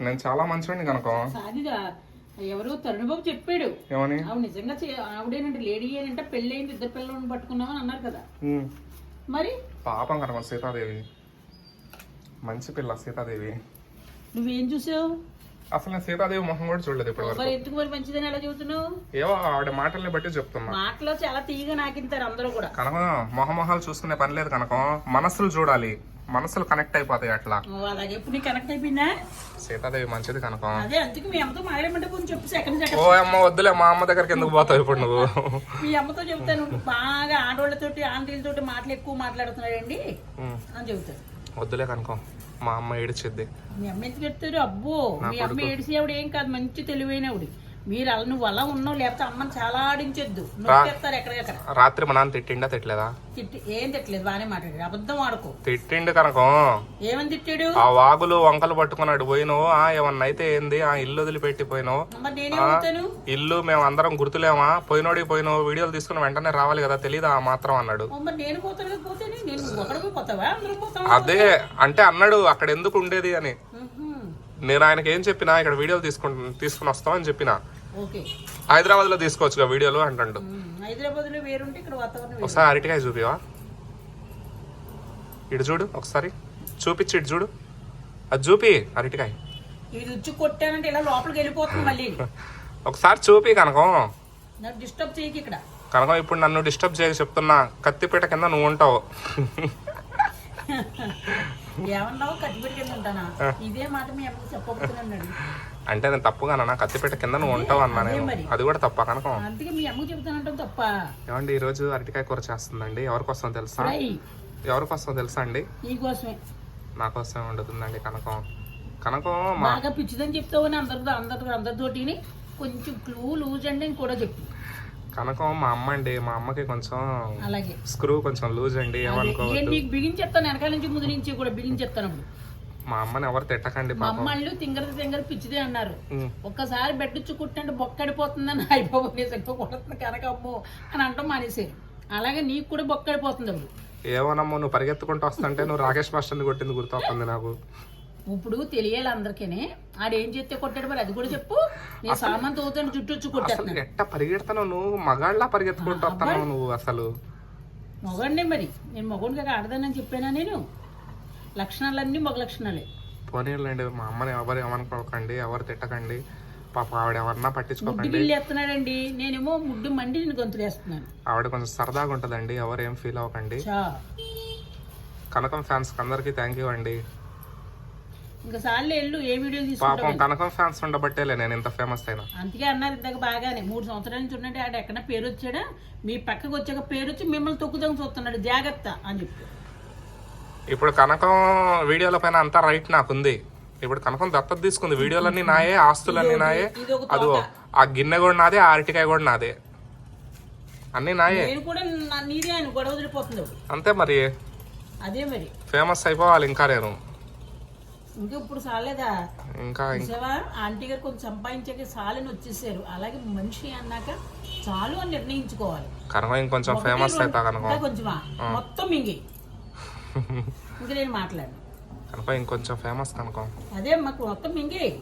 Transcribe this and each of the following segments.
నేను చాలా మంచివాడిని కనుక. ఎవరో తరుణబాబు చెప్పాడు. ఏమని? ఆవిడ నిజంగా ఆవిడేనంటే లేడీ అంటే పెళ్ళయింది ఇద్దరు పిల్లలను పట్టుకున్నామని అన్నారు కదా. మరి? పాపం కనుక సీతాదేవి. మంచి పిల్ల సీతాదేవి. నువ్వేం చూసావు? అసలు నేను సీతాదేవి మొహం కూడా చూడలేదు వరకు. మరి ఎందుకు మరి మంచిదని ఎలా చెబుతున్నావు ఏవో ఆవిడ మాటల్ని బట్టి చెప్తున్నా. మాటలో చాలా తీగ నాకింతారు అందరూ కూడా. కనుక మొహమొహాలు చూసుకునే పని లేదు కనుక మనసులు చూడాలి. మనసులు కనెక్ట్ అయిపోతాయి అట్లా. సీతాదేవి మంచిది కనుక ఓ అమ్మ వద్దులే మా అమ్మ దగ్గరికి ఎందుకు పోతావు ఇప్పుడు నువ్వు? మీ అమ్మతో చెప్తాను బాగా ఆడవాళ్ళతోటి ఆంటీలతోటి మాటలు ఎక్కువ మాట్లాడుతున్నాడండి. అని చెబుతాడు వద్దులే కనుక మా అమ్మ ఏడిచిద్ది. మీ అమ్మ ఎందుకు చెప్తారు? అబ్బో మీ అమ్మ ఏడిసి ఆవిడ ఏం కాదు మంచి తెలివైన ఆవిడ. మీరు అలా నువ్వు అలా ఉన్నావు లేకపోతే అమ్మని చాలా ఆడించొద్దు. నొక్కేస్తారు ఎక్కడికెక్కడ రాత్రి మా నాన్న తిట్టిండా తిట్టలేదా? తిట్టి ఏం తిట్టలేదు బాగానే మాట్లాడాడు. అబద్ధం ఆడుకో. తిట్టిండు కనుక. ఏమని తిట్టాడు? ఆ వాగులు వంకలు పట్టుకున్నాడు పోయినావు ఆ ఏమన్నా అయితే ఏంది ఆ ఇల్లు వదిలిపెట్టి పోయినావు ఇల్లు మేము అందరం గుర్తులేమా? పోయినోడికి పోయినావు వీడియోలు తీసుకుని వెంటనే రావాలి కదా తెలీదా ఆ మాత్రం అన్నాడు. అదే అంటే అన్నాడు అక్కడ ఎందుకు ఉండేది అని. నేను ఆయనకి ఏం చెప్పినా ఇక్కడ వీడియోలు తీసుకుని తీసుకుని వస్తామని చెప్పిన. ఓకే. హైదరాబాద్లో తీసుకోవచ్చుగా వీడియోలు అంటాడు. ఒకసారి అరటికాయ చూపివా? ఇటు చూడు ఒకసారి. చూపించి ఇటు చూడు. అది చూపి అరటికాయ. ఇది ఉచ్చి కొట్టానంటే ఇలా లోపలికి వెళ్ళిపోతుంది మళ్ళీ. ఒకసారి చూపి కనకం. నాకు డిస్టర్బ్ చేయకి ఇక్కడ. కనకం ఇప్పుడు నన్ను డిస్టర్బ్ చేయక చెప్తున్నా. కత్తిపీట కింద నువ్వు ఉంటావు. ఏమన్నావు? కట్టిపెట్టి కింద ఉంటానా? ఇదే మాట మీ అమ్మకి చెప్పబోతున్నాడు అంటే నేను తప్పుగానన్నా కత్తిపీట కింద నువ్వు ఉంటావు అన్నా నేను. అది కూడా తప్ప కనకం. అందుకే మీ అమ్మకి చెబుతానంటాం తప్ప. ఏమండి ఈ రోజు అరటికాయ కూర చేస్తుందండి. ఎవరి కోసం తెలుసా? ఫ్రై. ఎవరి కోసం తెలుసా అండి? నీకోసమే నా కోసం వండుతుందండి కనకం. కనకం బాగా పిచ్చిదని చెప్తావని అందరితో అందరితో అందరితోటిని కొంచెం క్లూ లూజ్ అండి కూడా చెప్పు. కనకం మా అమ్మ అండి. మా అమ్మకి కొంచెం అలాగే. స్క్రూ కొంచెం లూజ్ అండి నీకు బిగించేస్తాను వెనకాల నుంచి ముందు నుంచి కూడా బిగించేస్తాను అప్పుడు. మా అమ్మని ఎవరు తిట్టకండి మా పాపం. అమ్మళ్ళు తింగర తింగర పిచ్చిదే అన్నారు. ఉమ్. ఒక్కసారి బెడ్ కుట్టంటే బొక్కడిపోతుందని అయిపోతుంది నిజంగా కొడుతుంది కనకమ్మో అని అంటాం మానేసారు అలాగే నీకు కూడా బొక్కడిపోతుంది అప్పుడు. ఏమోనమ్మో నువ్వు పరిగెత్తుకుంటూ వస్తుంటే నువ్వు రాకేష్ మాస్టర్ని కొట్టింది గుర్తొస్తుంది నాకు. ఇప్పుడు తెలియాలి అందరికీ ఆడేం చేస్తే కొట్టాడు మరి? అది కూడా చెప్పు. నేను సామాన్ తోతాను చుట్టూ వచ్చి అసలు కొట్టేస్తున్నాను ఎట్ట పరిగెడతావు నువ్వు? మగాళ్ళ పరిగెత్తుకుంటూ వస్తున్నావు నువ్వు అసలు? మగండి మరి. నేను మగోడిగా ఆడదానని చెప్పానా నేను? లక్షణాలన్నీ మగ లక్షణాలే. పోనీళ్ళండి మా అమ్మని ఎవరు ఏమనుకోకండి ఎవరు తిట్టకండి. పాప ఆవిడ ఎవరన్నా ముడ్డు పట్టించుకోకండి. బిల్లు ఎత్తున్నాడండి నేనేమో ముడ్డు మండి నేను గొంతులేస్తున్నాను ఆవిడ కొంచెం సరదాగా ఉంటుందండి ఎవరు ఏం ఫీల్ అవ్వకండి. చా కనకం ఫ్యాన్స్ అందరికీ థ్యాంక్ యూ అండి. ఇంకా సార్లు వెళ్ళు ఏ వీడియో పాపం తీసుకుంటావు కనకం ఫ్యాన్స్ ఉండబట్టేలే నేను ఇంత ఫేమస్ అయినా. అందుకే అన్నారు ఇందాక బాగానే మూడు సంవత్సరాల నుంచి ఉండండి ఆడ ఎక్కడ పేరు వచ్చాడా? మీ పక్కకు వచ్చాక పేరు వచ్చి మిమ్మల్ని తొక్కుదాం చూస్తున్నాడు జాగ్రత్త అని చెప్పి. ఇప్పుడు కనకం వీడియోల పైన అంతా రైట్ నాకుంది ఇప్పుడు కనకం దత్తత తీసుకుంది. వీడియోలన్నీ నాయే ఆస్తులన్నీ నాయే. ఇది ఒక అదిగో ఆ గిన్నె కూడా నాదే ఆ అరటికాయ కూడా నాదే. అన్నీ నాయే. నేను కూడా నా- నీదే ఆయన గొడవ వదిలిపోతుంది అప్పుడు. అంతే మరి. అదే మరి. ఫేమస్ అయిపోవాలి ఇంకా నేను. ఇంకా ఇప్పుడు సాలేదా? ఇంకా ఇంకా ఆంటీ గారు కొంచెం సంపాదించాక చాలని వచ్చేసారు. అలాగే మనిషి అన్నాక చాలు అని నిర్ణయించుకోవాలి. కనకం ఇంకొంచెం ఫేమస్ అవుతా కనకం ఇంకా కొంచెమా మొత్తం మింగి. ఇంకా నేను మాట్లాడు కనకం ఇంకొంచెం ఫేమస్ కనకం అదే మాకు మొత్తం మింగి.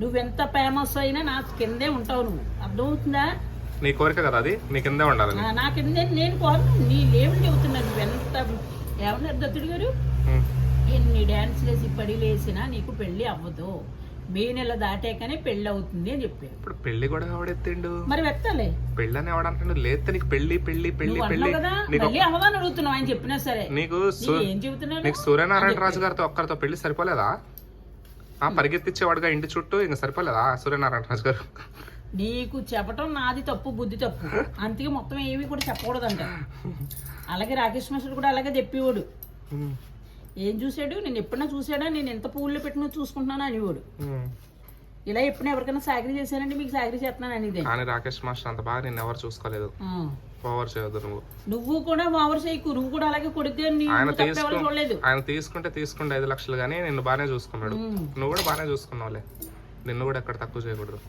నువ్వెంత ఫేమస్ అయినా నా కిందే ఉంటావు నువ్వు. అర్థమవుతుందా? నీ కోరిక కదా అది? నీ కిందే ఉండాలని నా- కిందే నేను కోరను. నీ లేవులు చెబుతున్నా నువ్వెంత ఏమన్నారు దత్తుడు గారు. ఎన్ని డ్యాన్స్ పడి లేసినా నీకు పెళ్ళి అవ్వదు. మే నెల దాటాకనే పెళ్ళి అవుతుంది అని చెప్పారు. ఇప్పుడు పెళ్ళి కూడా ఎవడెత్తిండు? మరి వెత్తాలే. పెళ్ళి అని ఎవడంటాడు లేతే నీకు పెళ్ళి పెళ్ళి పెళ్ళి పెళ్ళి మళ్ళీ అవ్వదని అడుగుతున్నావు ఆయన చెప్పినా సరే. నీకు ఏం చెబుతున్నాడు? నీకు సూర్యనారాయణ రాజు గారితో ఒక్కరితో పెళ్ళి సరిపోలేదా? ఆ పరిగెత్తిచ్చేవాడుగా ఇంటి చుట్టూ ఇంకా సరిపోలేదా సూర్యనారాయణ రాజు గారు? నీకు చెప్పటం నాది తప్పు బుద్ధి తప్పు. అందుకే మొత్తం ఏమీ కూడా చెప్పకూడదంట. అలాగే రాకేష్ మాస్టర్ కూడా అలాగే చెప్పేవాడు. ఏం చూసాడు నేను ఎప్పుడైనా చూసాడా నేను ఎంత పూలు పెట్టినా చూసుకుంటున్నాను అనేవాడు. ఇలా ఎప్పుడైనా ఎవరికైనా సాగరీ చేశానంటే మీకు సాగరీ చేస్తున్నాను అనేది. కానీ రాకేష్ మాస్టర్ అంత బాగా నేను ఎవరు చూసుకోలేదు. ఓవర్ చేయొద్దు నువ్వు. నువ్వు కూడా ఓవర్ చేయకు. నువ్వు కూడా అలాగే కొడుకు ఆయన చూడలేదు. ఆయన తీసుకుంటే తీసుకుంటే ఐదు లక్షలు కానీ నిన్ను బాగానే చూసుకున్నాడు. నువ్వు కూడా బాగానే చూసుకున్నావులే. నిన్ను కూడా ఎక్కడ తక్కువ చేయకూడదు.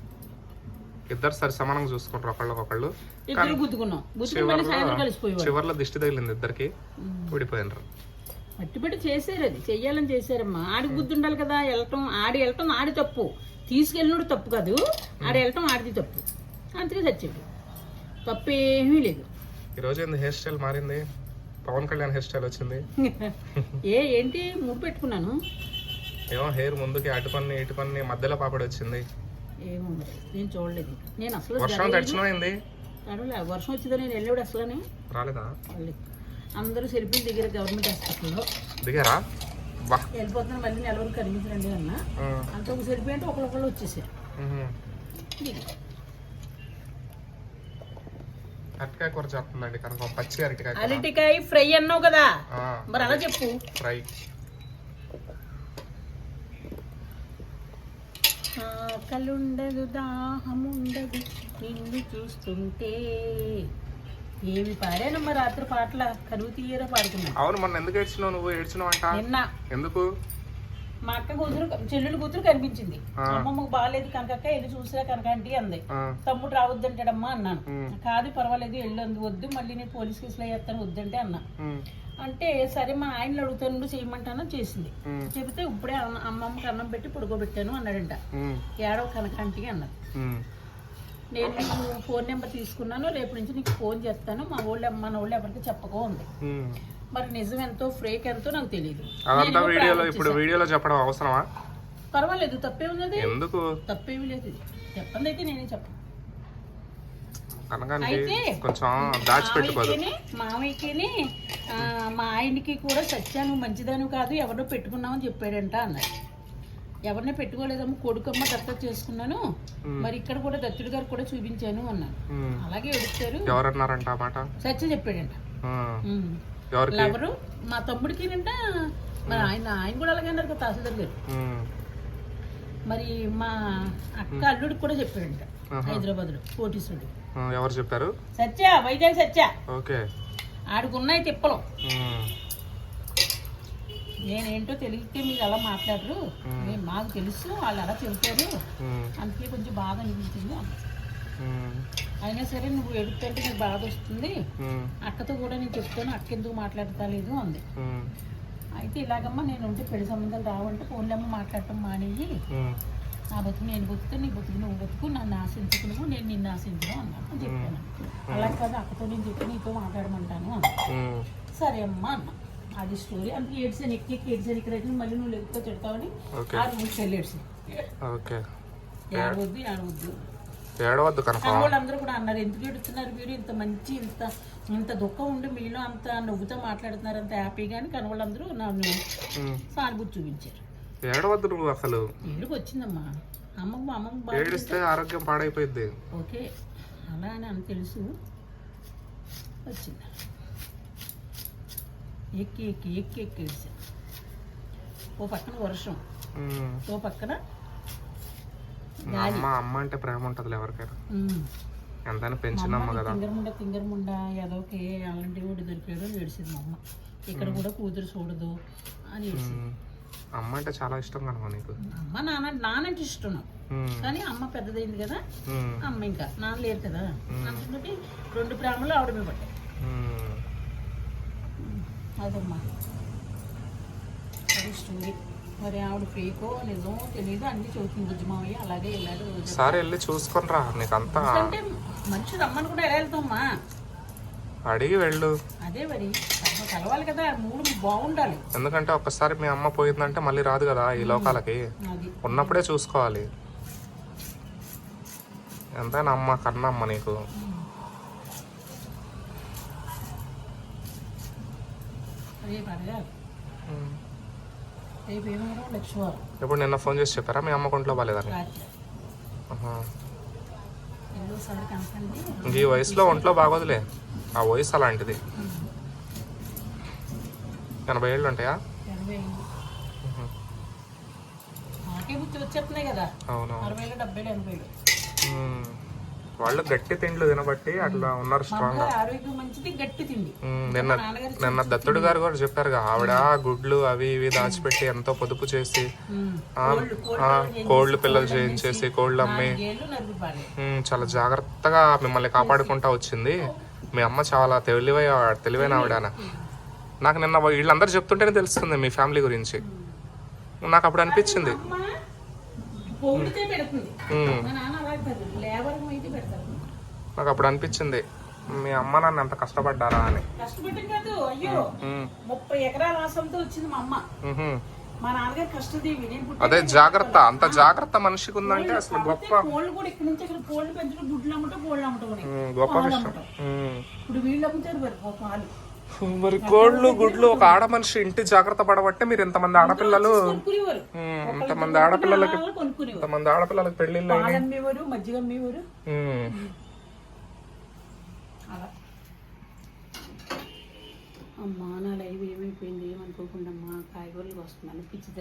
ఇద్దరు సరి సమానంగా చూసుకుంటారు ఒకళ్ళకొకళ్ళు చివర్లో దిష్టి తగిలింది ఇద్దరికి. విడిపోయినరు పట్టుబట్టి చేశారు అది. చెయ్యాలని చేశారమ్మా ఆడికి బుద్ధి ఉండాలి కదా వెళ్ళటం ఆడి వెళ్ళటం ఆడి తప్పు. తీసుకెళ్ళినోడు తప్పు కాదు. ఆడి వెళ్ళటం ఆడిది తప్పు. అంతగా చచ్చాడు తప్పు ఏమీ లేదు. ఈరోజు ఏంది హెయిర్ స్టైల్ మారింది? పవన్ కళ్యాణ్ హెయిర్ స్టైల్ వచ్చింది. ఏ ఏంటి? ముడి పెట్టుకున్నాను. ఏమో హెయిర్ ముందుకి అటు పన్ని ఇటు పన్ని మధ్యలో పాపడి వచ్చింది. ఏమో మరి నేను చూడలేదు. నేను అసలు వర్షం వర్షం వచ్చిందో నేను వెళ్ళాడు అసలు రాలేదా? వాళ్ళు అందరూ సెల్ఫీలు దగ్గర గవర్నమెంట్ హాస్పిటల్లో దిగారా? వా వెళ్ళిపోతున్నా మళ్ళీ నెలవరకు కనిపించండి అన్న. అంత ఒక సెల్ఫీ అంటే ఒకళ్ళొకళ్ళు వచ్చేసారు. అరటికాయ కూర చేస్తుందండి కనుక పచ్చి అరటికాయ. అరటికాయ ఫ్రై అన్నావు కదా? మరి అలా చెప్పు. ఫ్రై. ఆకలుండదు దాహముండదు నిన్ను చూస్తుంటే. ఏమి పాడానమ్మా రాత్రి పాటల కరువు తీయరా పాడుకున్నాను. అవును మొన్న ఎందుకు ఏడ్చినావు నువ్వు? ఏడ్చినావు అంట నిన్న. ఎందుకు? మా అక్క కూతురు చెల్లెలు కూతురు కనిపించింది. అమ్మమ్మకు బాగాలేదు కనకక్క వెళ్ళి చూసిరా కనకంటి అంది. ఆ, తమ్ముడు రావద్దంటాడమ్మా అన్నాను. కాదు పర్వాలేదు వెళ్ళు అంది వద్దు మళ్ళీ నేను పోలీస్ కేసులో వేస్తాను వద్దంటే అన్నా. అంటే సరే మా ఆయన అడుగుతాను చేయమంటాను చేసింది. చెబితే ఇప్పుడే అమ్మమ్మకి అన్నం పెట్టి పడుకోబెట్టాను అన్నాడంట. ఏడవ కనకంటి అన్నది. నేను నీకు ఫోన్ నెంబర్ తీసుకున్నాను రేపు నుంచి నీకు ఫోన్ చేస్తాను. మా వాళ్ళు మన వాళ్ళు ఎవరికి చెప్పకో ఉంది. మరి నిజం ఎంతో ఫ్రేక్ ఎంతో నాకు తెలియదు అదంతా వీడియోలో ఇప్పుడు వీడియోలో చెప్పడం అవసరమా? పర్వాలేదు తప్పే ఉన్నది. ఎందుకు? తప్పేమి లేదు. చెప్పండి అయితే నేనే చెప్పను. అయితే కొంచెం దాచిపెట్టుకోదు. మామయ్యకిని మామయ్యకిని ఆ, మా ఆయనకి కూడా సత్యాను మంచిదాను కాదు ఎవరినో పెట్టుకున్నామని చెప్పాడంట అన్నాడు. ఎవరిని పెట్టుకోలేదమ్మ కొడుకమ్మ దత్తత చేసుకున్నాను. మరి ఇక్కడ కూడా దత్తుడు గారు కూడా చూపించాను అన్నాను. అలాగే ఎడుతారు ఎవరన్నారంట మాట? సత్య చెప్పాడంట. ఎవరు మా తమ్ముడికి మరి ఆయన ఆయన కూడా అలాగే అన్నారు కదా తహసీల్దార్ గారు. మరి మా అక్క అల్లుడికి కూడా చెప్పాడంట. హైదరాబాద్లో కోటీశ్వరుడు. ఎవరు చెప్పారు? సత్య వైజాగ్ సత్య. ఓకే. ఆడికున్నాయి తిప్పలు. నేనేంటో తెలిస్తే మీరు అలా మాట్లాడరు. నేను మాకు తెలుసు వాళ్ళు అలా చెబుతారు. అందుకే కొంచెం బాధ అనిపించింది. అయినా సరే నువ్వు ఎడుతుంటే నాకు బాధ వస్తుంది. అక్కతో కూడా నేను చెప్తాను అక్క ఎందుకు మాట్లాడతా లేదు అంది. అయితే ఇలాగమ్మా నేను ఉంటే పెళ్ళి సంబంధాలు రావంటే ఫోన్లేమో మాట్లాడటం ఉమ్, నా బతుకు నేను బతుకు నీ బతుకు నువ్వు బతుకు నన్ను ఆశించుకు నువ్వు నేను నిన్ను ఆశించను అన్నాను అని చెప్పాను. అలా కాదు అక్కతో నేను చెప్పి నీతో మాట్లాడమంటాను అన్నా. సరే అమ్మా అన్న. అది స్టోరీ అంత ఏడ్చాను ఎక్కి ఎక్కి ఏడ్చాను ఇక్కడ అయితే మళ్ళీ నువ్వు లెక్క తిడతావని ఆ రూమ్కి వెళ్ళి ఏడ్చాను ఓకే. ఏడవద్దు ఏడవద్దు. ఏడవద్దు ఆ వాళ్ళందరూ కూడా అన్నారు ఎందుకు ఎడుతున్నారు మీరు ఇంత మంచి ఇంత ఇంత దుఃఖం ఉండి మీలో అంత నవ్వుతో మాట్లాడుతున్నారు అంత హ్యాపీగా అని కానీ వాళ్ళందరూ నన్ను సానుభూతి చూపించారు. ఏడవద్దు నువ్వు అసలు. ఏడుపు వచ్చిందమ్మా. అమ్మమ్మ అమ్మమ్మ బాగా ఏడిస్తే ఆరోగ్యం పాడైపోయింది ఓకే. అలా అని అని తెలుసు. వచ్చింది. ఎక్కి ఎక్కి ఎక్కి ఎక్కి ఓ పక్కన వర్షం. ఓ పక్కన అమ్మ అమ్మ అంటే ప్రేమ ఉంటది ఎవరికైనా. ఎంతైనా పెంచినమ్మ కదా. తింగరముండ తింగరముండ ఏదోకి అలాంటి వాడు దొరికాడు ఏడిసింది అమ్మ. ఇక్కడ కూడా కూతురు చూడదు అని ఏడిసింది అమ్మ అంటే చాలా ఇష్టం కనుక నీకు. అమ్మ నాన్న నానంటే ఇష్టం కానీ అమ్మ పెద్దదైంది కదా అమ్మ ఇంకా నాన్న లేరు కదా. అందుకని రెండు ప్రేమలు ఆవిడ మీద పడ్డాయి. అదమ్మా అది స్టోరీ మరి ఆవిడ ఫేకో తెలియదు అన్ని అలాగే వెళ్ళాడు సారి వెళ్ళి చూసుకొని రా అంటే మనిషి రమ్మని కూడా ఎలా అడిగి వెళ్ళు. అదే మరి కలవాలి కదా మూడు బాగుండాలి. ఎందుకంటే ఒక్కసారి మీ అమ్మ పోయిందంటే మళ్ళీ రాదు కదా ఈ లోకాలకి. ఉన్నప్పుడే చూసుకోవాలి. ఎంతైనా అమ్మ కన్నా అమ్మ నీకు రేపు అడగాలి ఇప్పుడు నిన్న ఫోన్ చేసి చెప్పారా? మీ అమ్మ కొంట్లో బాగాలేదని రాత్రి. ఆహా. ఎన్నోసారి కనకండి ఇంక ఈ వయసులో ఒంట్లో బాగోదులే. ఆ వయసు అలాంటిది. ఎనభై ఏళ్ళు ఉంటాయా? ఎనభై ఐదు వచ్చేస్తున్నాయి కదా. అవును. అరవైలో డెబ్బైలో ఎనభైలో ఉమ్. వాళ్ళు గట్టి తిండ్లు తినబట్టి అట్లా ఉన్నారు స్ట్రాంగ్ నిన్న నిన్న దత్తుడు గారు కూడా చెప్పారుగా ఆవిడ గుడ్లు అవి ఇవి దాచిపెట్టి ఎంతో పొదుపు చేసి కోళ్ళు పిల్లలు చేయించేసి కోళ్ళు అమ్మి. చాలా జాగ్రత్తగా మిమ్మల్ని కాపాడుకుంటా వచ్చింది. మీ అమ్మ చాలా తెలివై తెలివైన ఆవిడ నాకు నిన్న వీళ్ళందరూ చెప్తుంటేనే తెలుస్తుంది మీ ఫ్యామిలీ గురించి. నాకు అప్పుడు అనిపించింది అమ్మ పొగిడితే పెడుతుంది ఉమ్. మా నాన్న అలా కాదు లేబర్ అయితే పెడతారు నాకు అప్పుడు అనిపించింది మీ అమ్మ నాన్న ఎంత కష్టపడ్డారా? అని. ముప్పై ఎకరాల వచ్చింది మా అమ్మ. మా నాన్నగారు కష్టదేవి. అదే జాగ్రత్త అంత జాగ్రత్త మనిషికి ఉందంటే అసలు గొప్ప కాకపోతే కోళ్ళు కూడా ఇక్కడ నుంచి అక్కడ కోళ్ళు పెంచడం గుడ్లు అమ్మటం కోళ్ళు అమ్మటం ఉన్నాయి. ఉమ్, గొప్ప విషయం అమ్మటం. ఉమ్. ఇప్పుడు వీళ్ళు అమ్ముతారు మరి ఓ పాలు మరి కోళ్ళు గుడ్లు ఒక ఆడ మనిషి ఇంటి జాగ్రత్త పడబట్టే మీరు ఇంతమంది ఆడపిల్లలు ఇంతమంది ఆడపిల్లలకి ఇంతమంది ఆడపిల్లలకి పెళ్ళిళ్ళు మజ్జిగ ఉమ్. అలా. అమ్మా నా లైవ్ ఏమైపోయింది? ఏమనుకోకుండా అమ్మా కాయగూరలు వస్తున్నాను. పిచ్చి